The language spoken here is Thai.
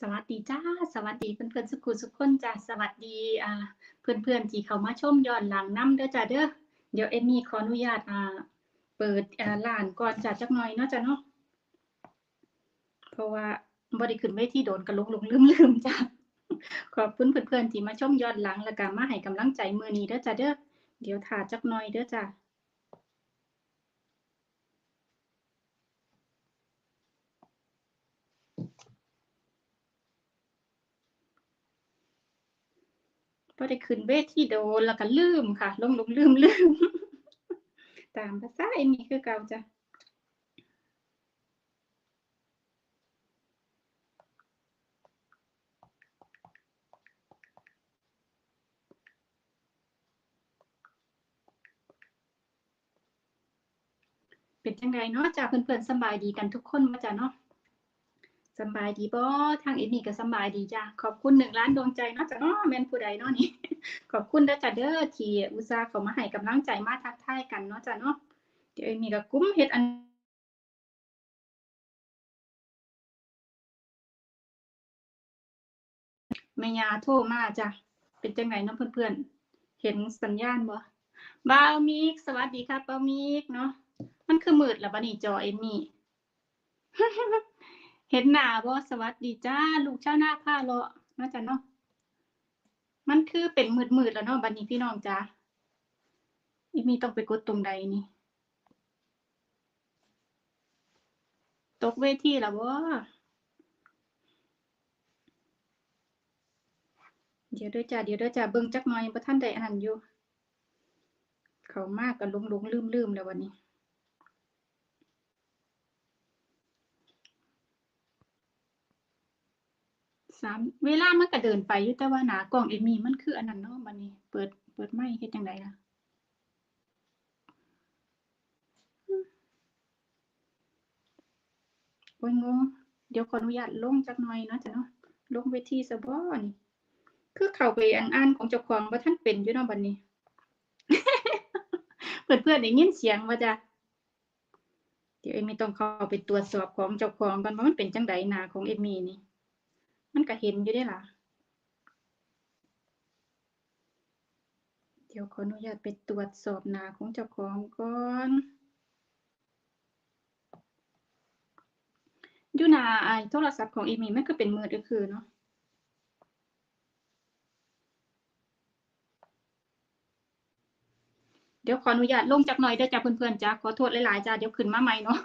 สวัสดีจ้า สวัสดีเพื่อนๆสุขุสุขคนจ้าสวัสดีอ่าเพื่อนๆที่เข้ามาชมย้อนหลังนํเด้อจ้าเด้อเดี๋ยวเอมมี่ขออนุญาตอ่าเปิดอ่าร้านก่อนจ้าจักหน่อยเนาะจ้าเนาะเพราะว่าบ่ได้ขึ้นเวทีโดนกระลงลงลืมๆจ้าขอบคุณเพื่อนๆที่มาชมย้อนหลังแล้วก็มาให้กำลังใจมือนี้เด้อจ้าเด้อเดี๋ยวท่าจักหน่อยเด้อจ้า พอได้ขึ้นเวทีโดนแล้วก็ลืมค่ะลงลงลืมลืมตามภาษาเอมี่คือเก่าจ้ะเป็นจังไดเนาะจ้าเพื่อนๆสบายดีกันทุกคนมาจ้ะเนาะ สบายดีบ่ทางเอมี่ก็สบายดีจ้ะขอบคุณหนึ่งล้านดวงใจเนาะจ้ะเนาะแมนผู้ใดเนาะนี่ขอบคุณด้จ้ะเด้อที่อุตส่าห์เข้ามาให้กำลังใจมาทักทายกันเนาะจ้ะเนาะเดี๋ยวเอมี่ก็กุ้มเฮ็ดอันแม่ยาโทรมาจ้ะเป็นจังไงเนาะเพื่อนๆ เห็นสัญญาณบ่บ่าวมิกสวัสดีครับบ่าวมิกเนาะมันคือมืดแล้วบัดนี้จอเอมมี่ เห็นหนาบ่สวัสดีจ้า ลูกเจ้าหน้าผ้าเลาะเนาะจ้ะเนาะมันคือเป็นมืดๆแล้วเนาะบัดนี้พี่น้องจ้าอมมี่ต้องไปกดตรงใดนี่ ตกเวทีแล้วบ่เดี๋ยวเด้อจ้าเดี๋ยวเด้อจ้าเบิ่งจักหน่อยบ่ทันได้อันนั้นอยู่ เขามากก็หลงๆลืมๆแล้ววันนี้ สามเวลามันก็เดินไปอยู่แต่ว่าหนากล้องเอมมี่มันคืออันนั้นเนาะบัดนี้ เปิดเปิดไมค์เฮ็ดจังไดล่ะโอ้ยงงเดี๋ยวขออนุญาตลงจักหน่อยเนาะจ้ะเนาะลงเวทีซะบ่นี่คือเข้าไปอันอ่านของเจ้าของบ่าทันเป็นอยู่เนาะบัดนี้ เพื่อนๆได้ยินเสียงบ่าจะเดี๋ยวเอมมี่ต้องเข้าไปตรวจสอบของเจ้าของก่อนว่ามันเป็นจังไดหน้าของเอมมี่นี่ มันก็เห็นอยู่เด้ล่ะ เดี๋ยวขออนุญาตไปตรวจสอบหนาของเจ้าของก่อนอยู่หนาไอโทรศัพท์ของเอมมี่มันก็เป็นมืดก็คือเนาะเดี๋ยวขออนุญาตลงจักหน่อยเด้อจ้ะเพื่อนๆจ้ะขอโทษหลายๆจ้ะเดี๋ยวขึ้นมาใหม่เนาะ